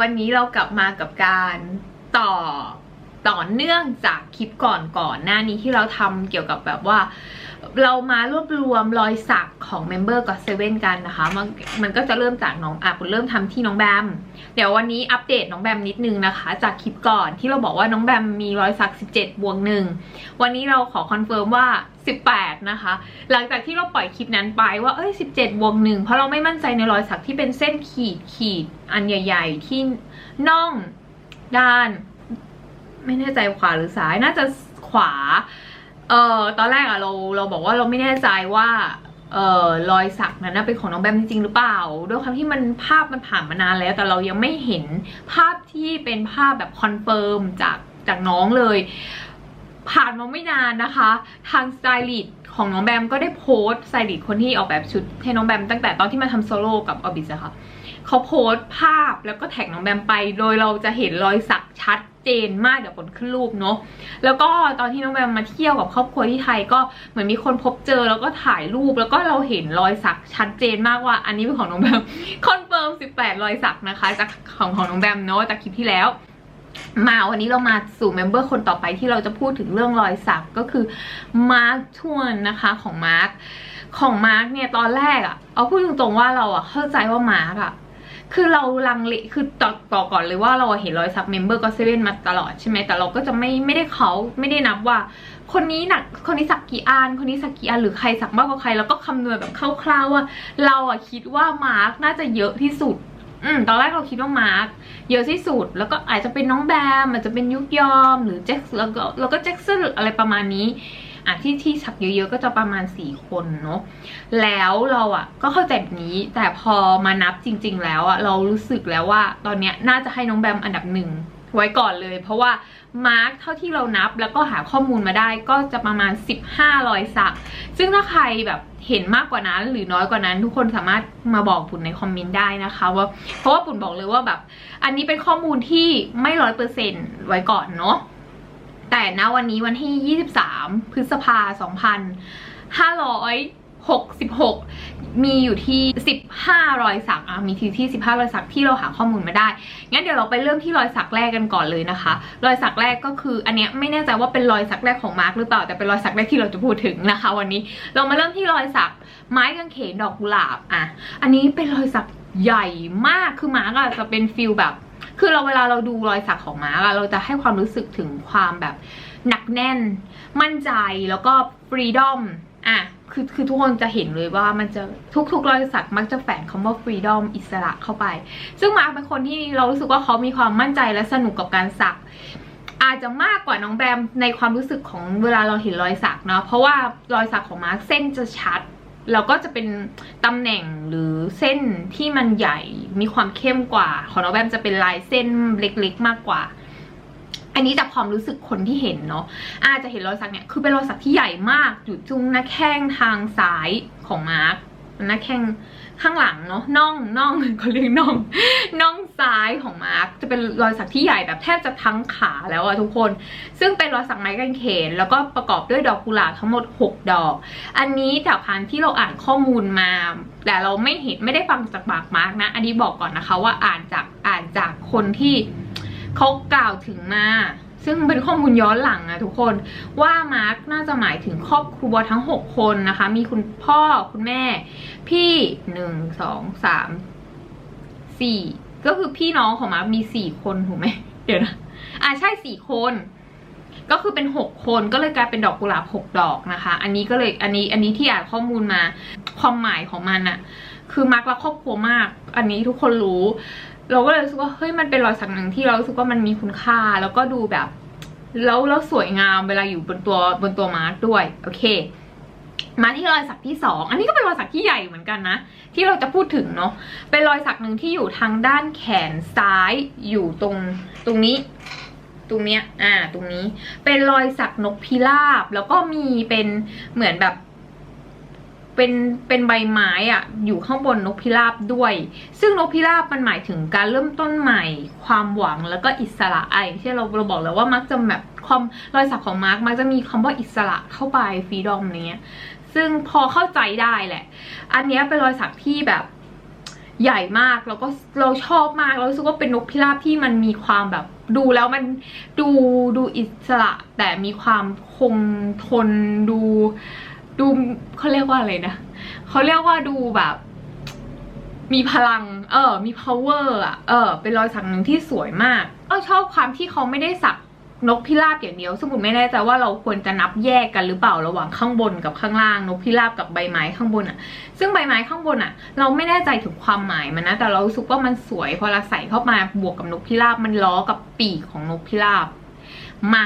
วันนี้เรากลับมากับการต่อต่อเนื่องจากคลิปก่อนก่อนหน้านี้ที่เราทำเกี่ยวกับแบบว่า เรามารวบรวมรอยสักของเมมเบอร์ก็เซเว่นกันนะคะ มันมันก็จะเริ่มจากน้องอะคุณเริ่มทำที่น้องแบม เดี๋ยววันนี้อัปเดตน้องแบมนิดนึงนะคะ จากคลิปก่อนที่เราบอกว่าน้องแบมมีรอยสัก 17 บวกหนึ่งวันนี้เราขอคอนเฟิร์มว่า 18 นะคะ หลังจากที่เราปล่อยคลิปนั้นไปว่าเอ้ย 17 บวกหนึ่งเพราะเราไม่มั่นใจในรอยสักที่เป็นเส้นขีดขีดอันใหญ่ ๆ ที่น่องด้าน ไม่แน่ใจขวาหรือซ้ายน่าจะขวาเออตอนแรกอะเราเราบอกว่าเราไม่แน่ใจว่า เอ่อรอยสักนั้นนะเป็นของน้องแบมจริงหรือเปล่า ด้วยความที่มันภาพมันผ่านมานานแล้ว แต่เรายังไม่เห็นภาพที่เป็นภาพแบบคอนเฟิร์มจากจากน้องเลย ผ่านมาไม่นานนะคะ ทางสไตลิสต์ของน้องแบมก็ได้โพสต์สไตลิสต์คนที่ออกแบบชุดให้น้องแบมตั้งแต่ตอนที่มาทำโซโล่กับออบิสอะค่ะเขาโพสต์ภาพแล้วก็แท็กน้องแบมไป โดยเราจะเห็นรอยสักชัด เจนมากเดี๋ยวผลขึ้นรูปเนาะแล้วก็ตอนที่น้องแบมมาเที่ยวกับครอบครัวที่ไทยก็เหมือนมีคนพบเจอแล้วก็ถ่ายรูปแล้วก็เราเห็นรอยสักชัดเจนมากว่า อันนี้เป็นของน้องแบมคอนเฟิร์ม18 รอยสักนะคะ จากของของน้องแบมเนาะจากคลิปที่แล้วมาวันนี้เรามาสู่เมมเบอร์คนต่อไปที่เราจะพูดถึงเรื่องรอยสักก็คือมาร์คทวนนะคะของมาร์คของมาร์คเนี่ยตอนแรกอะเอาพูดตรงๆว่าเราอะเข้าใจว่ามาร์คอะ คือเราลังเลคือต่อต่อก่อนเลยว่าเราเห็นรอยสักเมมเบอร์ก็เซเว่นมาตลอดใช่ไหมแต่เราก็จะไม่ไม่ได้เขาไม่ได้นับว่า คนนี้หนักคนนี้สักกี่อันคนนี้สักกี่อันหรือใครสักมากกว่าใครแล้วก็คำนวณแบบคร่าวๆว่า เราอะคิดว่ามาร์คน่าจะเยอะที่สุดอืมตอนแรกเราคิดว่ามาร์คเยอะที่สุด แล้วก็อาจจะเป็นน้องแบมอาจจะเป็นยุกยอม หรือแจ็คแล้วก็แล้วก็แจ็คสันอะไรประมาณนี้ อะที่ที่สักเยอะๆก็จะประมาณสี่คนเนาะแล้วเราอะก็เข้าใจแบบนี้ แต่พอมานับจริง ๆ แล้วอะเรารู้สึกแล้วว่า ตอนเนี้ยน่าจะให้น้องแบมอันดับหนึ่งไว้ก่อนเลย เพราะว่ามาร์คเท่าที่เรานับแล้วก็หาข้อมูลมาได้ก็จะประมาณ 15รอยสัก ซึ่งถ้าใครแบบเห็นมากกว่านั้นหรือน้อยกว่านั้น ทุกคนสามารถมาบอกปุ่นในคอมเมนต์ได้นะคะว่าเพราะว่าปุ่นบอกเลยว่าแบบ อันนี้เป็นข้อมูลที่ไม่ร้อยเปอร์เซ็นไว้ก่อนเนาะ แต่ณวันนี้วันที่ 23 พฤษภา 2566 มีอยู่ที่ 15 รอยสักอะมีที่ที่ 15 รอยสักที่เราหาข้อมูลมาได้ งั้นเดี๋ยวเราไปเริ่มที่รอยสักแรกกันก่อนเลยนะคะ รอยสักแรกก็คือ อันเนี้ยไม่แน่ใจว่าเป็นรอยสักแรกของมาร์คหรือเปล่า แต่เป็นรอยสักแรกที่เราจะพูดถึงนะคะ วันนี้ เรามาเริ่มที่รอยสักไม้กางเขนดอกกุหลาบอะ อันนี้เป็นรอยสักใหญ่มาก คือมาร์กอะจะเป็นฟิลแบบ คือเราเวลาเราดูรอยสักของม้าเราจะให้ความรู้สึกถึงความแบบหนักแน่น มั่นใจแล้วก็ฟรีดอมอะคือคือทุกคนจะเห็นเลยว่ามันจะทุกๆรอยสักมักจะแฝงคำว่าฟรีดอมอิสระเข้าไป ซึ่งมาเป็นคนที่เรารู้สึกว่าเขามีความมั่นใจและสนุกกับการสัก อาจจะมากกว่าน้องแบมในความรู้สึกของเวลาเราเห็นรอยสักเนาะเพราะว่ารอยสักของมาร์คเส้นจะชัด แล้วก็จะเป็นตำแหน่งหรือเส้นที่มันใหญ่มีความเข้มกว่า ของน้องแบมจะเป็นลายเส้นเล็กๆมากกว่า อันนี้จากความรู้สึกคนที่เห็นเนาะอาจจะเห็นรอยสักเนี่ยคือเป็นรอยสักที่ใหญ่มากอยู่จุงหน้าแข้งทางซ้ายของมาร์คหน้าแข้ง ข้างหลังเนาะน่องน่องเขาเรียกน่องน่องซ้ายของมาร์คจะเป็นรอยสักที่ใหญ่แบบแทบจะทั้งขาแล้วอะทุกคน ซึ่งเป็นรอยสักไม้กางเขน แล้วก็ประกอบด้วยดอกกุหลาบทั้งหมด 6 ดอก อันนี้จากการที่เราอ่านข้อมูลมา แต่เราไม่เห็นไม่ได้ฟังจากปากมาร์กนะ อันนี้บอกก่อนนะคะว่าอ่านจากอ่านจากคนที่เขากล่าวถึงมา ซึ่งเป็นข้อมูลย้อนหลังอะทุกคนว่ามาร์กน่าจะหมายถึงครอบครัวทั้ง 6 คนนะคะ มีคุณพ่อคุณแม่ พี่หนึ่งสองสามสี่ก็คือพี่น้องของมาร์กมีสี่คนถูกไหมเดี๋ยวนะอ่าใช่สี่คน ก็คือเป็นหกคนก็เลยกลายเป็นดอกกุหลาบหกดอกนะคะ อันนี้ก็เลยอันนี้อันนี้ที่อ่านข้อมูลมาความหมายของมันอะคือมาร์กรักครอบครัวมาก อันนี้ทุกคนรู้ เราก็เลยรู้สึกว่าเฮ้ยมันเป็นรอยสักหนึ่งที่เรารู้สึกว่ามันมีคุณค่า แล้วก็ดูแบบ แล้วแล้วสวยงามเวลาอยู่บนตัวบนตัวมาร์กด้วยโอเค มาที่รอยสักที่สองอันนี้ก็เป็นรอยสักที่ใหญ่เหมือนกันนะ ที่เราจะพูดถึงเนาะเป็นรอยสักหนึ่งที่อยู่ทางด้านแขนซ้ายอยู่ตรงตรงนี้ตรงเนี้ย อ่า ตรงนี้ เป็นรอยสักนกพิราบ แล้วก็มีเป็นเหมือนแบบ เป็นเป็นใบไม้อะอยู่ข้างบนนกพิราบด้วย ซึ่งนกพิราบมันหมายถึงการเริ่มต้นใหม่ ความหวังแล้วก็อิสระไอที่เราเราบอกแล้วว่ามักจะแบบความรอยสักของมาร์กมักจะมีคำว่าอิสระเข้าไปฟรีดอมเนี้ยซึ่งพอเข้าใจได้แหละ อันนี้เป็นรอยสักที่แบบใหญ่มากแล้วก็เราชอบมากเรารู้สึกว่าเป็นนกพิราบที่มันมีความแบบดูแล้วมันดูดูอิสระแต่มีความคงทนดู ดูเขาเรียกว่าอะไรนะเขาเรียกว่าดูแบบ มีพลัง เออ มี power อะเออ เป็นรอยสักหนึ่งที่สวยมากก็ชอบความที่เขาไม่ได้สักนกพิราบอย่างเดียวสมมติไม่แน่ใจว่าเราควรจะนับแยกกันหรือเปล่าระหว่างข้างบนกับข้างล่าง นกพิราบกับใบไม้ข้างบนอะ ซึ่งใบไม้ข้างบนอะ เราไม่แน่ใจถึงความหมายมันนะแต่เราสึกว่ามันสวยพอเราใส่เข้ามาบวกกับนกพิราบมันล้อกับปีกของนกพิราบมา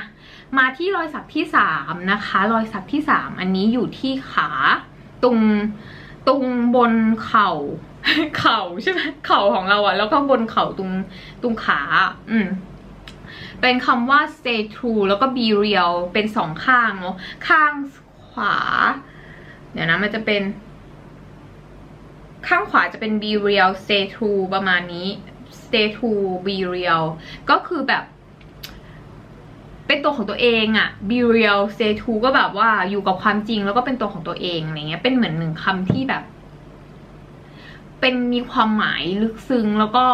มาที่รอยสักที่สามนะคะ รอยสักที่สามอันนี้อยู่ที่ขาตรงตรงบนเข่า เข่าใช่ไหมเข่าของเราอะแล้วก็บนเข่าตรงตรงขา อืมเป็นคำว่า stay true แล้วก็ be real เป็นสองข้างเนาะข้างขวา เดี๋ยวนะมันจะเป็น ข้างขวาจะเป็น be real stay true ประมาณนี้ stay true be real ก็คือแบบ เป็นตัวของตัวเองอะ be real say true ก็แบบว่าอยู่กับความจริงแล้วก็เป็นตัวของตัวเองอะไรเงี้ย เป็นเหมือนหนึ่งคำที่แบบ เป็นมีความหมายลึกซึ้งแล้วก็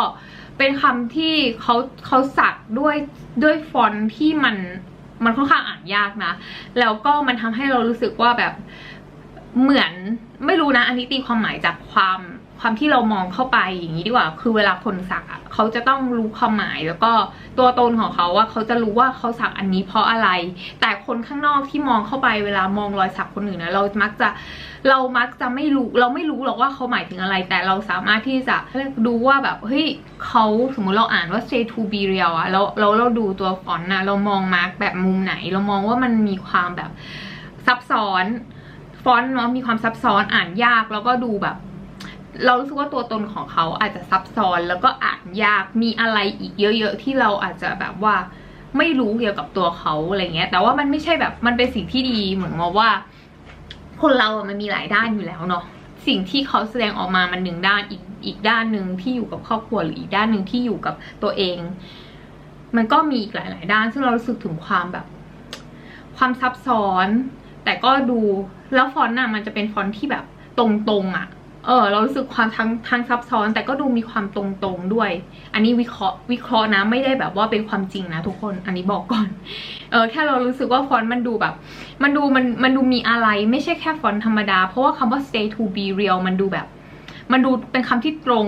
เป็นคำที่เขาเขาสักด้วยด้วยฟอนต์ที่มันมันค่อนข้างอ่านยากนะ แล้วก็มันทำให้เรารู้สึกว่าแบบเหมือนไม่รู้นะ อันนี้ตีความหมายจากความ ความที่เรามองเข้าไปอย่างนี้ดีกว่า คือเวลาคนสักอะเขาจะต้องรู้ความหมายแล้วก็ตัวตนของเขาว่าเขาจะรู้ว่าเขาสักอันนี้เพราะอะไร แต่คนข้างนอกที่มองเข้าไปเวลามองรอยสักคนอื่นนะเรามักจะเรามักจะไม่รู้เราไม่รู้หรอกว่าเขาหมายถึงอะไร แต่เราสามารถที่จะดูว่าแบบเฮ้ยเขาสมมุติเราอ่านว่า say to be real อะแล้วเราเราดูตัวฟอนต์นะเรามองมาร์กแบบมุมไหน เรามองว่ามันมีความแบบซับซ้อนฟอนต์เนาะมีความซับซ้อนอ่านยากแล้วก็ดูแบบ เรารู้สึกว่าตัวตนของเขาอาจจะซับซ้อนแล้วก็อ่านยากมีอะไรอีกเยอะๆที่เราอาจจะแบบว่าไม่รู้เกี่ยวกับตัวเขาอะไรเงี้ย แต่ว่ามันไม่ใช่แบบมันเป็นสิ่งที่ดีเหมือนกับว่า คนเราอะมันมีหลายด้านอยู่แล้วเนาะสิ่งที่เขาแสดงออกมามันหนึ่งด้านอีกอีกด้านหนึ่งที่อยู่กับครอบครัวหรืออีกด้านหนึ่งที่อยู่กับตัวเอง มันก็มีอีกหลาย ๆ ด้าน ซึ่งเรารู้สึกถึงความแบบ ความซับซ้อน แต่ก็ดูแล้วฟอนต์น่ะมันจะเป็นฟอนต์ที่แบบตรงๆอะ่ะ ออเรารู้สึกความทั้งทั้งซับซ้อน แต่ก็ดูมีความตรงๆด้วย อันนี้วิเคราะห์วิเคราะห์นะไม่ได้แบบว่าเป็นความจริงนะทุกคนอันนี้บอกก่อนเออแค่เรารู้สึกว่าฟอนต์มันดูแบบ มันดูมันมันดูมีอะไรไม่ใช่แค่ฟอนต์ธรรมดา เพราะว่าคำว่า stay to be real มันดูแบบ มันดูเป็นคำที่ตรง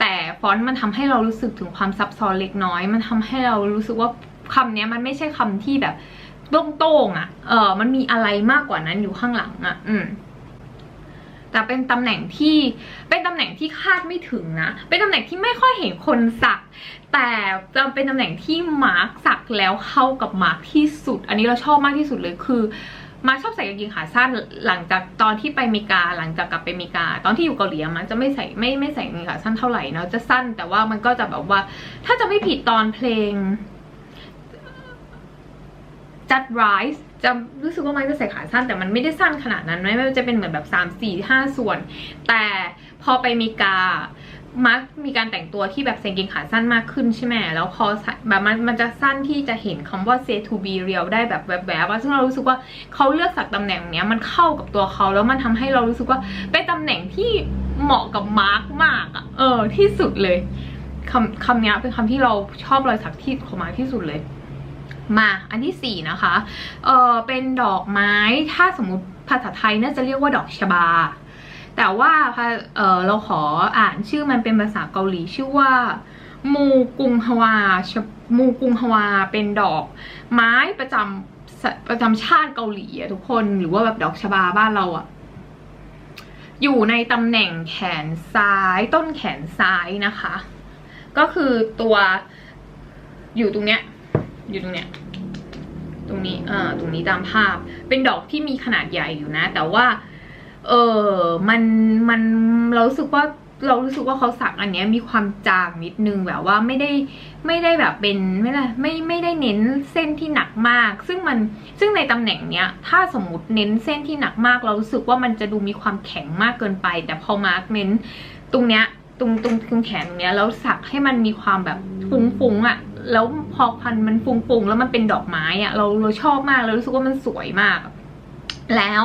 แต่ฟอนต์มันทำให้เรารู้สึกถึงความซับซ้อนเล็กน้อย มันทำให้เรารู้สึกว่าคำเนี้ยมันไม่ใช่คำที่แบบโต้งๆอะเออมันมีอะไรมากกว่านั้นอยู่ข้างหลังอะ อืม แต่เป็นตำแหน่งที่เป็นตำแหน่งที่คาดไม่ถึงนะ เป็นตำแหน่งที่ไม่ค่อยเห็นคนสัก แต่จะเป็นตำแหน่งที่มาร์คสักแล้วเข้ากับมาร์คที่สุด อันนี้เราชอบมากที่สุดเลยคือมาร์ชอบใส่กางเกงขาสั้นหลังจากตอนที่ไปเมริกาหลังจากกลับไปเมริกา ตอนที่อยู่เกาหลีมันจะไม่ใส่ไม่ไม่ใส่กางเกงขาสั้นเท่าไหร่เนาะจะสั้นแต่ว่ามันก็จะแบบว่า ถ้าจะไม่ผิดตอนเพลงจัดไรส์ จะรู้สึกว่ามันจะใส่ขาสั้นแต่มันไม่ได้สั้นขนาดนั้นไม่มันจะเป็นเหมือนแบบ3 4 5 ส่วน แต่พอไปอเมริกามักมีการแต่งตัวที่แบบใส่กางเกงขาสั้นมากขึ้นใช่ไหมแล้วพอแบบมันมันจะสั้นที่จะเห็นคำว่า say to be real ได้แบบแบบแบบว่าซึ่งเรารู้สึกว่าเขาเลือกสักตำแหน่งเนี้ยมันเข้ากับตัวเขาแล้วมันทำให้เรารู้สึกว่าเป็นตำแหน่งที่เหมาะกับมาร์กมากอะเออที่สุดเลยคำคำนี้เป็นคำที่เราชอบรอยสักที่ของมาร์กที่สุดเลย มาอันที่สี่นะคะ เออเป็นดอกไม้ ถ้าสมมติภาษาไทยน่าจะเรียกว่าดอกชบา แต่ว่าเออเราขออ่านชื่อมันเป็นภาษาเกาหลีชื่อว่า มูกุงฮวา มูกุงฮวา เป็นดอกไม้ประจำประจำชาติเกาหลีอะทุกคน หรือว่าแบบดอกชบาบ้านเราอะอยู่ในตำแหน่งแขนซ้ายต้นแขนซ้ายนะคะ ก็คือตัวอยู่ตรงเนี้ย อยู่ตรงเนี้ยตรงนี้อ่าตรงนี้ตามภาพ เป็นดอกที่มีขนาดใหญ่อยู่นะ แต่ว่า เออมันมันเรารู้สึกว่าเรารู้สึกว่าเขาสักอันเนี้ยมีความจางนิดนึงแบบว่าไม่ได้ไม่ได้แบบเป็นไม่ได้ไม่ไม่ได้เน้นเส้นที่หนักมาก ซึ่งมันซึ่งในตำแหน่งเนี้ย ถ้าสมมติเน้นเส้นที่หนักมาก เรารู้สึกว่ามันจะดูมีความแข็งมากเกินไป แต่พอมาร์กเน้นตรงเนี้ยตรงตรงตรงแขนตรงเนี้ยแล้วสักให้มันมีความแบบฟุ้งๆอะ แล้วพอพันมันฟุ้งๆแล้วมันเป็นดอกไม้อะเราเราชอบมากเรารู้สึกว่ามันสวยมาก แล้ว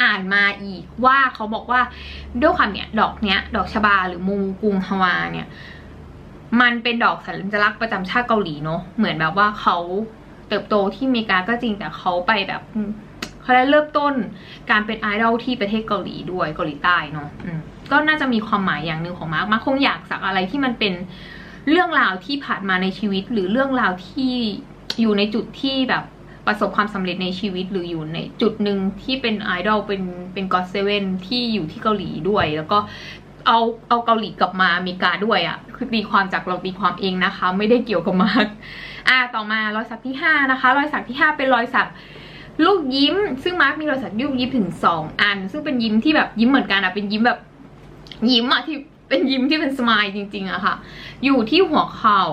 อ่านมาอีกว่าเขาบอกว่าด้วยความเนี่ยดอกเนี้ย ดอกชบาหรือมูกุงฮวาเนี่ย มันเป็นดอกสัญลักษณ์ประจำชาติเกาหลีเนาะเหมือนแบบว่าเขาเติบโตที่อเมริกาก็จริงแต่เขาไปแบบเขาได้เริ่มต้นการเป็นไอดอลที่ประเทศเกาหลีด้วยเกาหลีใต้เนาะก็น่าจะมีความหมายอย่างหนึ่งของมาร์คมาร์คคงอยากสักอะไรที่มันเป็น เรื่องราวที่ผ่านมาในชีวิต หรือเรื่องราวที่อยู่ในจุดที่แบบประสบความสำเร็จในชีวิตหรืออยู่ในจุดหนึ่งที่เป็นไอดอลเป็นเป็นก็อดเซเว่นที่อยู่ที่เกาหลีด้วย แล้วก็เอาเอาเกาหลีกลับมาอเมริกาด้วยอะ่ะ คือตีความจากเราตีความเองนะคะ ไม่ได้เกี่ยวกับมาร์คอ่าต่อมารอยสักที่ห้านะคะ รอยสักที่ห้าเป็นรอยสักลูกยิ้ม ซึ่งมาร์คมีรอยสักลูกยิ้มถึงสองอัน ซึ่งเป็นยิ้มที่แบบยิ้มเหมือนกันอะเป็นยิ้มแบบยิ้มอะที่ เป็นยิ้มที่เป็นสมายจริงๆอะค่ะ อยู่ที่หัวเข่า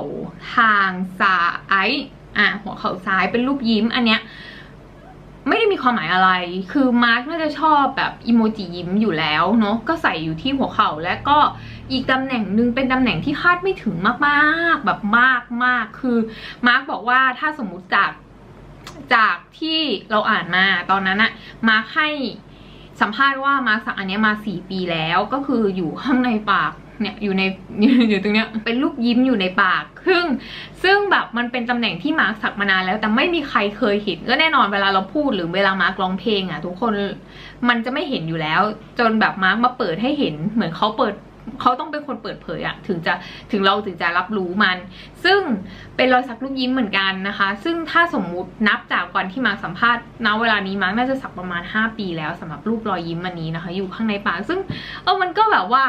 ทางซ้ายอะหัวเข่าซ้ายเป็นรูปยิ้มอันเนี้ยไม่ได้มีความหมายอะไร คือมาร์กน่าจะชอบแบบอีโมจิยิ้มอยู่แล้วเนาะ ก็ใส่อยู่ที่หัวเข่าและก็อีกตำแหน่งหนึ่งเป็นตำแหน่งที่คาดไม่ถึงมากๆ แบบมากมากๆคือมาร์กบอกว่าถ้าสมมุติจากจากที่เราอ่านมาตอนนั้นอะมาร์กให้ สัมภาษณ์ว่ามาร์กสักอันนี้มาสี่ปีแล้วก็คืออยู่ข้างในปากเนี่ยอยู่ในอยู่ตรงเนี้ยเป็นลูกยิ้มอยู่ในปากซึ่งซึ่งแบบมันเป็นตำแหน่งที่มาร์คสักมานานแล้วแต่ไม่มีใครเคยเห็น ก็แน่นอนเวลาเราพูดหรือเวลามาร์คร้องเพลงอะ ทุกคนมันจะไม่เห็นอยู่แล้ว จนแบบมาร์คมาเปิดให้เห็น เหมือนเขาเปิด เขาต้องเป็นคนเปิดเผยอะถึงจะถึงเราถึงจะรับรู้มัน ซึ่งเป็นรอยสักลูกยิ้มเหมือนกันนะคะ ซึ่งถ้าสมมุตินับจากวันที่มาสัมภาษณ์ณเวลานี้มาร์คน่าจะสักประมาณ 5 ปีแล้วสำหรับรูปรอยยิ้มอันนี้นะคะ อยู่ข้างในปากซึ่งเออมันก็แบบว่า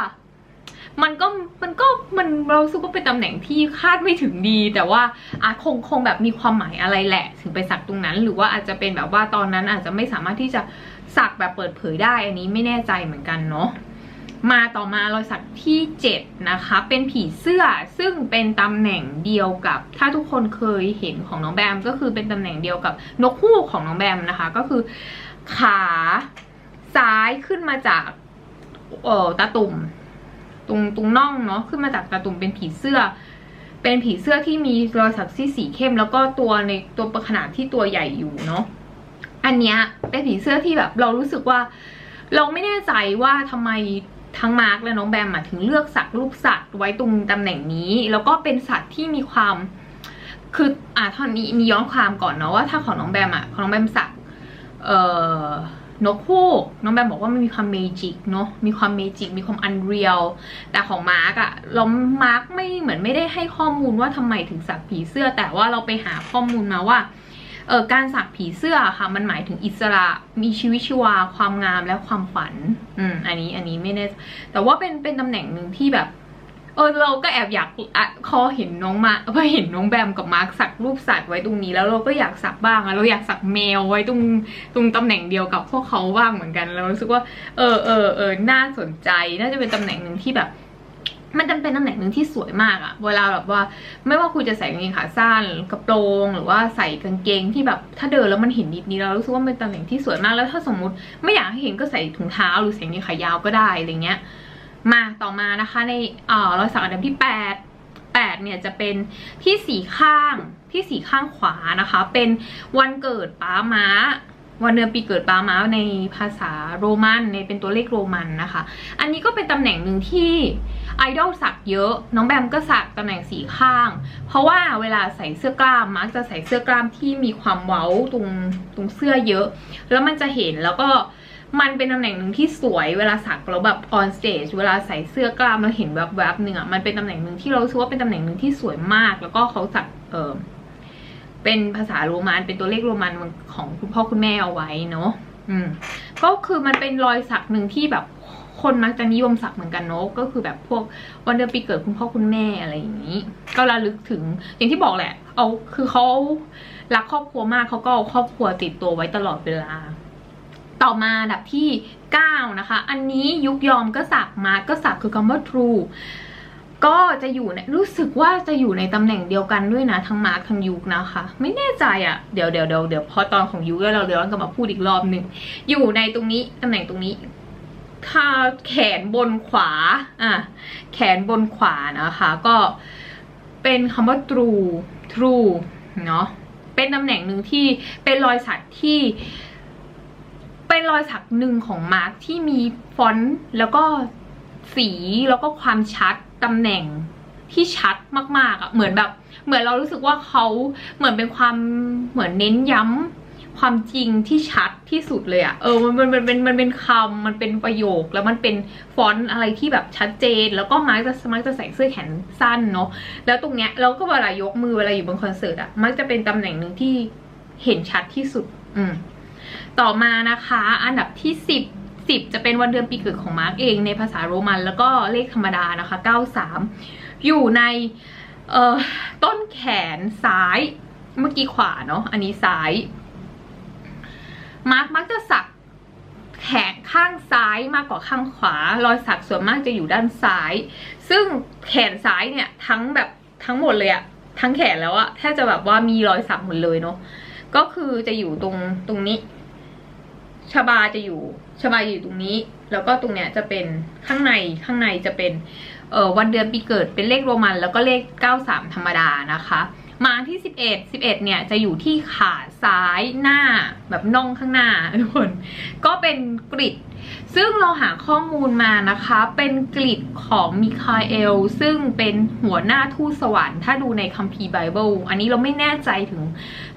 มันก็มันก็มันเราสึกว่าเป็นตำแหน่งที่คาดไม่ถึงดี แต่ว่าอาคงคงแบบมีความหมายอะไรแหละ ถึงไปสักตรงนั้น หรือว่าอาจจะเป็นแบบว่าตอนนั้นอาจจะไม่สามารถที่จะสักแบบเปิดเผยได้ อันนี้ไม่แน่ใจเหมือนกันเนาะ มาต่อมารอยสักที่ 7 นะคะ เป็นผีเสื้อซึ่งเป็นตำแหน่งเดียวกับ ถ้าทุกคนเคยเห็นของน้องแบม ก็คือเป็นตำแหน่งเดียวกับนกฮูกของน้องแบมนะคะ ก็คือขาซ้ายขึ้นมาจากเอ่อตาตุ่มตรงตรงน่องเนาะขึ้นมาจากตาตุ่มเป็นผีเสื้อ เป็นผีเสื้อที่มีรอยสักที่สีเข้ม แล้วก็ตัวในตัวขนาดที่ตัวใหญ่อยู่เนาะอันเนี้ยเป็นผีเสื้อที่แบบเรารู้สึกว่า เราไม่แน่ใจว่าทำไม ทั้งมาร์กและน้องแบมอะถึงเลือกสักรูปสัตว์ไว้ตรงตำแหน่งนี้ แล้วก็เป็นสัตว์ที่มีความ คืออ่าท่อนนี้มีย้อนความก่อนเนาะว่าถ้าของน้องแบมอะของน้องแบมสักเอ่อนกฮูกน้องแบมบอกว่ามันมีความเมจิกเนาะมีความเมจิกมีความอันเรียลแต่ของมาร์กอะเรามาร์กไม่เหมือนไม่ได้ให้ข้อมูลว่าทำไมถึงสักผีเสื้อ แต่ว่าเราไปหาข้อมูลมาว่า เออการสักผีเสื้อค่ะมันหมายถึงอิสระมีชีวิตชีวาความงามและความฝัน อืมอันนี้อันนี้ไม่แน่แต่ว่าเป็นเป็นตำแหน่งหนึ่งที่แบบเออเราก็แอบอยากอะพอเห็นน้องมาพอเห็นน้องแบมกับมาร์คสักรูปสัตว์ไว้ตรงนี้แล้วเราก็อยากสักบ้างอะเราอยากสักแมวไว้ตรงตรงตำแหน่งเดียวกับพวกเขาบ้างเหมือนกันเรารู้สึกว่า เออเออเออน่าสนใจน่าจะเป็นตำแหน่งหนึ่งที่แบบ มันจำเป็นตำแหน่งหนึ่งที่สวยมากอะเวลาแบบว่า ไม่ว่าคุณจะใส่กางเกงขาสั้นกระโปรงหรือว่าใส่กางเกงที่แบบถ้าเดินแล้วมันเห็นนิดนี้เรารู้สึกว่าเป็นตำแหน่งที่สวยมากแล้วถ้าสมมติไม่อยากให้เห็นก็ใส่ถุงเท้าหรือใส่กางเกงขายาวก็ได้อะไรเงี้ย มาต่อมานะคะในเอ่อรอยสักอันดับที่ 8 8เนี่ยจะเป็นที่สีข้างที่สีข้างขวานะคะ เป็นวันเกิดป้าม้า วันเดือนปีเกิดปาม้าในภาษาโรมันในเป็นตัวเลขโรมันนะคะ อันนี้ก็เป็นตำแหน่งหนึ่งที่ไอดอลสักเยอะ น้องแบมก็สักตำแหน่งสีข้าง เพราะว่าเวลาใส่เสื้อกล้ามมักจะใส่เสื้อกล้ามที่มีความเว้าตรงตรงเสื้อเยอะ แล้วมันจะเห็นแล้วก็มันเป็นตำแหน่งหนึ่งที่สวยเวลาสักแล้วแบบออนสเตจเวลาใส่เสื้อกล้ามเราเห็นแบบแวบๆหนึ่งอะมันเป็นตำแหน่งหนึ่งที่เราคิดว่าเป็นตำแหน่งหนึ่งที่สวยมาก แล้วก็เขาสักเออ เป็นภาษาโรมันเป็นตัวเลขโรมันของคุณพ่อคุณแม่เอาไว้เนาะอืมก็คือมันเป็นรอยสักหนึ่งที่แบบคนมักจะนิยมสักเหมือนกันเนาะก็คือแบบพวกวันเดือนปีเกิดคุณพ่อคุณแม่อะไรอย่างนี้ ก็ระลึกถึงอย่างที่บอกแหละ เอาคือเขารักครอบครัวมากเขาก็เอาครอบครัวติดตัวไว้ตลอดเวลา ต่อมาดับที่ 9 นะคะ อันนี้ยุกยอมก็สักมาก็สักคือคำว่า true ก็จะอยู่ในรู้สึกว่าจะอยู่ในตำแหน่งเดียวกันด้วยนะทั้งมาร์คทั้งยุกนะคะ ไม่แน่ใจอะ่ะเดี๋ยวเดี๋ยวเดี๋ยวเดี๋ยวพอตอนของยุกเราเดี๋ยวเรากลับมาพูดอีกรอบหนึ่งอยู่ในตรงนี้ตำแหน่งตรงนี้ถ้าแขนบนขวาอะแขนบนขวานะคะ ก็เป็นคำว่า true true เนาะเป็นตำแหน่งหนึ่งที่เป็นรอยสักที่เป็นรอยสักหนึ่งของมาร์คที่มีฟอนต์แล้วก็สีแล้วก็ความชัด ตำแหน่งที่ชัดมากๆอะ่ะเหมือนแบบ เหมือนเรารู้สึกว่าเขาเหมือนเป็นความเหมือนเน้นย้ำความจริงที่ชัดที่สุดเลยอะ่ะเออมันมันมันเป็นมันเป็นคำมันเป็นประโยคแล้วมันเป็นฟอนต์อะไรที่แบบชัดเจน แล้วก็มาร์คจะมักจะใส่เสื้อแขนสั้นเนาะแล้วตรงเนี้ยเราก็เวลายกมือเวลาอยู่บนคอนเสิร์ตอะ่ะมักจะเป็นตำแหน่งหนึ่งที่เห็นชัดที่สุด อืมต่อมานะคะ อันดับที่10 10 จะเป็นวันเดือนปีเกิดของมาร์กเองในภาษาโรมันแล้วก็เลขธรรมดานะคะ 93 อยู่ในเอ่อต้นแขนซ้ายเมื่อกี้ขวาเนาะอันนี้ซ้าย มาร์กมักจะสักแขนข้างซ้ายมากกว่าข้างขวา รอยสักส่วนมากจะอยู่ด้านซ้าย ซึ่งแขนซ้ายเนี่ยทั้งแบบทั้งหมดเลยอะทั้งแขนแล้วอะแทบจะแบบว่ามีรอยสักหมดเลยเนาะก็คือจะอยู่ตรงตรงนี้ ชบาจะอยู่ชบาอยู่ตรงนี้ แล้วก็ตรงเนี้ยจะเป็นข้างในข้างในจะเป็นเอ่อวันเดือนปีเกิดเป็นเลขโรมัน แล้วก็เลข 93 ธรรมดานะคะ มาที่ 11 11เนี่ยจะอยู่ที่ขาซ้ายหน้าแบบน่องข้างหน้าทุกคน ก็เป็นกริดซึ่งเราหาข้อมูลมานะคะ เป็นกริดของมิคาเอล ซึ่งเป็นหัวหน้าทูตสวรรค์ถ้าดูในคัมภีร์ไบเบิลอันนี้เราไม่แน่ใจถึง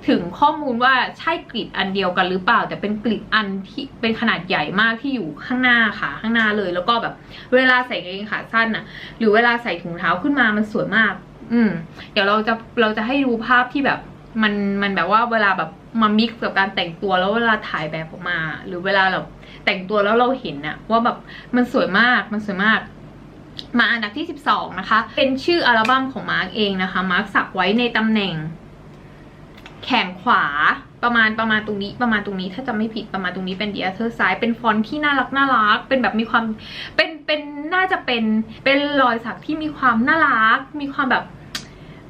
ถึงข้อมูลว่าใช่กริดอันเดียวกันหรือเปล่า แต่เป็นกริดอันที่เป็นขนาดใหญ่มากที่อยู่ข้างหน้าค่ะข้างหน้าเลย แล้วก็แบบเวลาใส่กางเกงขาสั้นน่ะหรือเวลาใส่ถุงเท้าขึ้นมามันสวยมาก อืม เดี๋ยวเราจะเราจะให้ดูภาพที่แบบมันมันแบบว่าเวลาแบบมามิกซ์กับการแต่งตัวแล้วเวลาถ่ายแบบออกมา หรือเวลาเราแต่งตัวแล้วเราเห็นอะว่าแบบมันสวยมากมันสวยมาก มาอันดับที่ 12 นะคะ เป็นชื่ออัลบั้มของมาร์กเองนะคะมาร์กสักไว้ในตำแหน่ง แขนขวาประมาณประมาณตรงนี้ประมาณตรงนี้ถ้าจำไม่ผิดประมาณตรงนี้เป็นดีอัเทอร์ซ้ายเป็นฟอนต์ที่น่ารักน่ารัก เป็นแบบมีความเป็นเป็นน่าจะเป็นเป็นรอยสักที่มีความน่ารัก มีความแบบ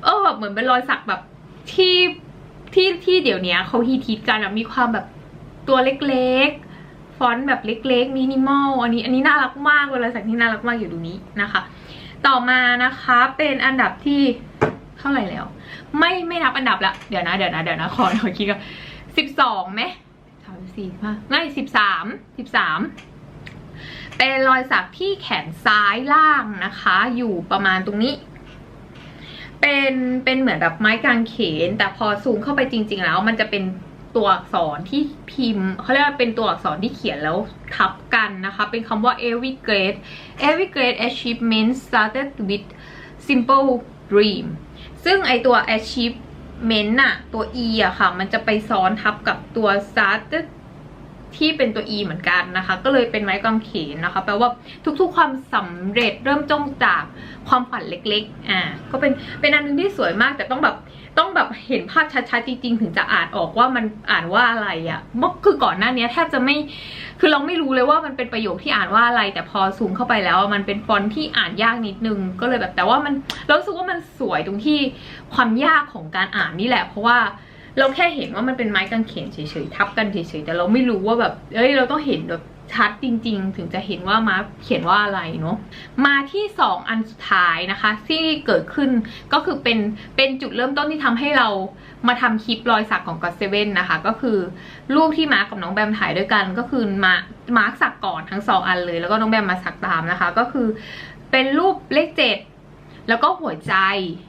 เออแบบเหมือนเป็นรอยสักแบบที่ที่ที่เดี๋ยวนี้เขาฮีทิตกันอะมีความแบบตัวเล็กๆ ฟอนต์แบบเล็กๆมินิมอลอันนี้อันนี้น่ารักมากเวลาสักที่น่ารักมากอยู่ตรงนี้นะคะ ต่อมานะคะเป็นอันดับที่เท่าไหร่แล้ว ไม่ไม่นับอันดับละเดี๋ยวนะเดี๋ยวนะเดี๋ยวนะขอขอยคิดก่อนสิบสองไหมสามสี่ห้าไม่สิบสามสิบสามเป็นรอยสักที่แขนซ้ายล่างนะคะ อยู่ประมาณตรงนี้ เป็นเป็นเหมือนแบบไม้กางเขน แต่พอซูมเข้าไปจริง ๆ แล้ว มันจะเป็นตัวอักษรที่พิมพ์เขาเรียกว่าเป็นตัวอักษรที่เขียนแล้วทับกันนะคะ เป็นคำว่า every great every great achievement started with simple dream ซึ่งไอตัว achievement น่ะ ตัว e อะค่ะ มันจะไปซ้อนทับกับตัว started ที่เป็นตัว e เหมือนกันนะคะ ก็เลยเป็นไม้กางเขนนะคะ แปลว่าทุกๆความสำเร็จเริ่มต้นจากความฝันเล็กๆ อ่า ก็เป็นเป็นอันหนึงที่สวยมาก แต่ต้องแบบต้องแบบเห็นภาพชัดๆจริงๆ ถึงจะอ่านออกว่ามันอ่านว่าอะไรอะ่ะมกคือก่อนหน้านี้แทบจะไม่ คือเราไม่รู้เลยว่ามันเป็นประโยคที่อ่านว่าอะไร แต่พอซูมเข้าไปแล้วมันเป็นฟอนต์ที่อ่านยากนิดนึง ก็เลยแบบแต่ว่ามันเรารู้สึกว่ามันสวยตรงที่ความยากของการอ่านนี่แหละ เพราะว่า เราแค่เห็นว่ามันเป็นไม้กางเขนเฉยๆทับกันเฉยๆแต่เราไม่รู้ว่าแบบเอ้ยเราต้องเห็นแบบชัดจริง ๆ ถึงจะเห็นว่ามาร์คเขียนว่าอะไรเนาะมาที่ 2 อันสุดท้ายนะคะ ที่เกิดขึ้นก็คือเป็นเป็นจุดเริ่มต้นที่ทำให้เรามาทำคลิปรอยสักของก็เซเว่นนะคะ ก็คือรูปที่มาร์กับน้องแบมถ่ายด้วยกัน ก็คือมามาร์คสักก่อนทั้งสองอันเลย แล้วก็น้องแบมมาสักตามนะคะ ก็คือเป็นรูปเลขเจ็ด แล้วก็หัวใจ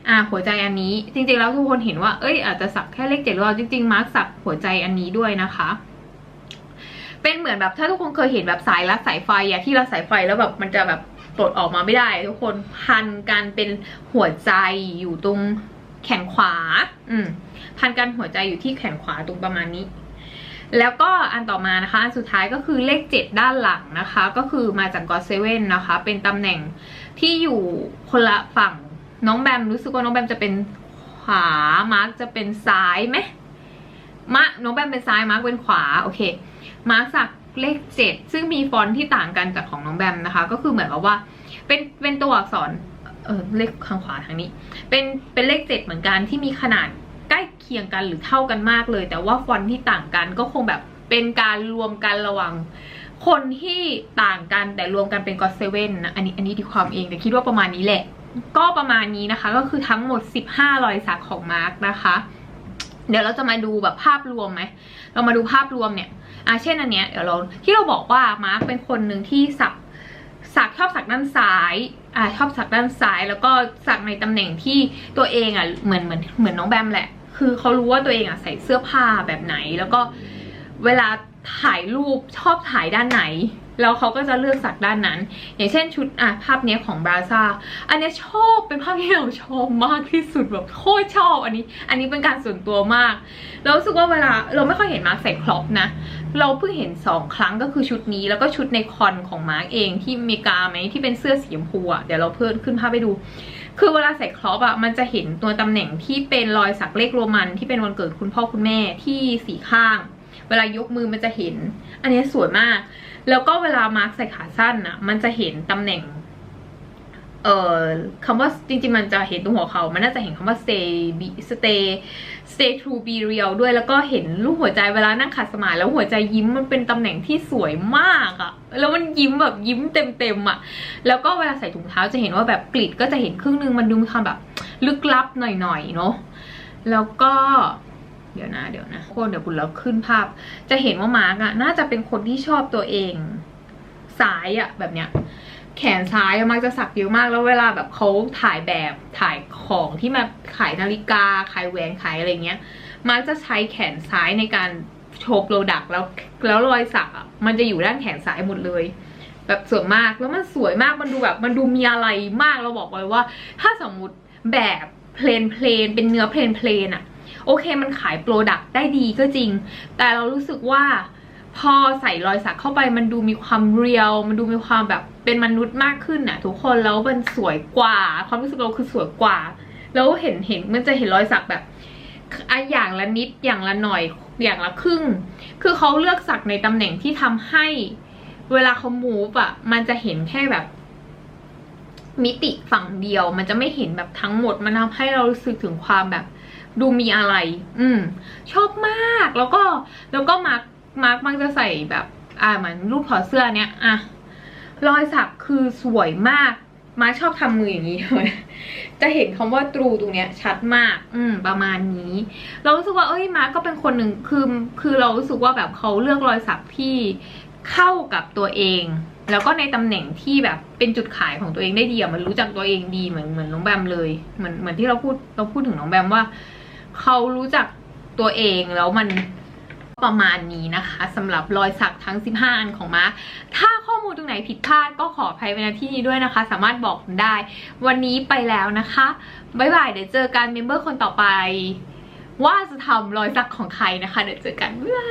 อ่าหัวใจอันนี้ จริงๆแล้วทุกคนเห็นว่า เอ้ย อาจจะสักแค่เลขเจ็ดหรือเปล่าจริงๆ มาร์กสักหัวใจอันนี้ด้วยนะคะ เป็นเหมือนแบบถ้าทุกคนเคยเห็นแบบสายรัดสายไฟอะที่รัดสายไฟแล้วแบบมันจะแบบปลดออกมาไม่ได้ ทุกคนพันกันเป็นหัวใจอยู่ตรงแขนขวา อืม พันกันหัวใจอยู่ที่แขนขวาตรงประมาณนี้ แล้วก็อันต่อมานะคะ อันสุดท้ายก็คือเลขเจ็ดด้านหลังนะคะ ก็คือมาจากก็เซเว่นนะคะ เป็นตำแหน่ง ที่อยู่คนละฝั่งน้องแบมรู้สึกว่าน้องแบมจะเป็นขวามาร์กจะเป็นซ้ายไหมมะน้องแบมเป็นซ้ายมาร์กเป็นขวาโอเคมาร์กสักเลขเจ็ดซึ่งมีฟอนต์ที่ต่างกันจากของน้องแบมนะคะ ก็คือเหมือนกับว่าเป็นเป็นตัวอักษรเออเลขข้างขวาทางนี้ เป็นเป็นเลขเจ็ดเหมือนกันที่มีขนาดใกล้เคียงกันหรือเท่ากันมากเลย แต่ว่าฟอนต์ที่ต่างกันก็คงแบบเป็นการรวมกันระหว่าง คนที่ต่างกันแต่รวมกันเป็นก็เซเว่นนะอันนี้อันนี้ดีความเองแต่คิดว่าประมาณนี้แหละ ก็ประมาณนี้นะคะ ก็คือทั้งหมด 15รอยสักของมาร์กนะคะ เดี๋ยวเราจะมาดูแบบภาพรวมไหมเรามาดูภาพรวมเนี่ยอะเช่นอันเนี้ยเดี๋ยวเราที่เราบอกว่ามาร์คเป็นคนหนึ่งที่สักสักชอบสักด้านซ้ายอ่าชอบสักด้านซ้ายแล้วก็สักในตำแหน่งที่ตัวเองอะเหมือนเหมือนเหมือนน้องแบมแหละ คือเขารู้ว่าตัวเองอะใส่เสื้อผ้าแบบไหน แล้วก็เวลา ถ่ายรูปชอบถ่ายด้านไหน แล้วเขาก็จะเลือกสักด้านนั้น อย่างเช่นชุดอะภาพเนี้ยของบราซ่าอันนี้ชอบเป็นภาพที่เราชอบมากที่สุดแบบโคตรชอบอันนี้ อันนี้เป็นการส่วนตัวมากเรารู้สึกว่าเวลาเราไม่ค่อยเห็นมาร์คใส่ครอปนะ เราเพิ่งเห็นสองครั้งก็คือชุดนี้ แล้วก็ชุดในคอนของมาร์กเองที่อเมริกาไหมที่เป็นเสื้อสีชมพูอะเดี๋ยวเราเพิ่มขึ้นภาพไปดู คือเวลาใส่ครอปอะมันจะเห็นตัวตำแหน่งที่เป็นรอยสักเลขโรมันที่เป็นวันเกิดคุณพ่อคุณแม่ที่สีข้าง เวลายกมือมันจะเห็น อันนี้สวยมาก แล้วก็เวลามาร์คใส่ขาสั้นอะมันจะเห็นตำแหน่ง เอ่อคำว่าจริงๆ มันจะเห็นตรงหัวเขา มันน่าจะเห็นคำว่า stay be stay stay true be real ด้วยแล้วก็เห็นรูปหัวใจเวลานั่งขัดสมาธิแล้วหัวใจยิ้มมันเป็นตำแหน่งที่สวยมากอะแล้วมันยิ้มแบบยิ้มเต็มๆอะแล้วก็เวลาใส่ถุงเท้าจะเห็นว่าแบบกรีดก็จะเห็นครึ่งนึงมันดูมีความแบบ ลึกลับหน่อยๆเนาะแล้วก็ ดี๋ยวนะเดี๋ยวนะโคนเดี๋ยวคุณเราขึ้นภาพ จะเห็นว่ามาร์กอะน่าจะเป็นคนที่ชอบตัวเองซ้ายอะแบบเนี้ยแขนซ้ายมักจะสักเยอะมากแล้วเวลาแบบเขาถ่ายแบบถ่ายของที่มาขายนาฬิกาขายแหวนขายอะไรเงี้ย มักจะใช้แขนซ้ายในการโชว์โปรดักแล้วแล้วรอยสักอะมันจะอยู่ด้านแขนซ้ายหมดเลย แบบสวยมากแล้วมันสวยมากมันดูแบบมันดูมีอะไรมากเราบอกเลยว่า ถ้าสมมุติแบบเพลนเพลนเป็นเนื้อเพลนเพลนอะ โอเคมันขายโปรดักต์ได้ดีก็จริง แต่เรารู้สึกว่าพอใส่รอยสักเข้าไปมันดูมีความเรียลมันดูมีความแบบเป็นมนุษย์มากขึ้นน่ะ ทุกคนแล้วมันสวยกว่า ความรู้สึกเราคือสวยกว่า แล้วเห็นเห็นมันจะเห็นรอยสักแบบอะอย่างละนิดอย่างละหน่อยอย่างละครึ่ง คือเขาเลือกสักในตำแหน่งที่ทำให้เวลาเขา move อะมันจะเห็นแค่แบบ มิติฝั่งเดียว มันจะไม่เห็นแบบทั้งหมด มันทำให้เรารู้สึกถึงความแบบ ดูมีอะไร อืม ชอบมากแล้วก็แล้วก็มาร์คมาร์คมักจะใส่แบบ อ่าเหมือนรูปถอดเสื้อเนี้ยอะรอยสักคือสวยมาก มาร์คชอบทำมืออย่างนี้เลยจะเห็นคำว่าตรูตรงเนี้ย ชัดมาก อืม ประมาณนี้ เรารู้สึกว่าเอ้ยมาร์คก็เป็นคนหนึ่งคือคือเรารู้สึกว่าแบบเขาเลือกรอยสักที่เข้ากับตัวเอง แล้วก็ในตำแหน่งที่แบบเป็นจุดขายของตัวเองได้ดีอะมันรู้จักตัวเองดีเหมือนเหมือนน้องแบมเลยเหมือนเหมือนที่เราพูดเราพูดถึงน้องแบมว่า เขารู้จักตัวเองแล้วมันประมาณนี้นะคะสำหรับรอยสักทั้ง 15 อันของมาร์คถ้าข้อมูลตรงไหนผิดพลาดก็ขออภัยไว้ณที่นี้ด้วยนะคะ สามารถบอกได้ วันนี้ไปแล้วนะคะ บ๊ายบาย เดี๋ยวเจอกันเมมเบอร์คนต่อไป ว่าจะทำรอยสักของใครนะคะ เดี๋ยวเจอกันบ๊ายบาย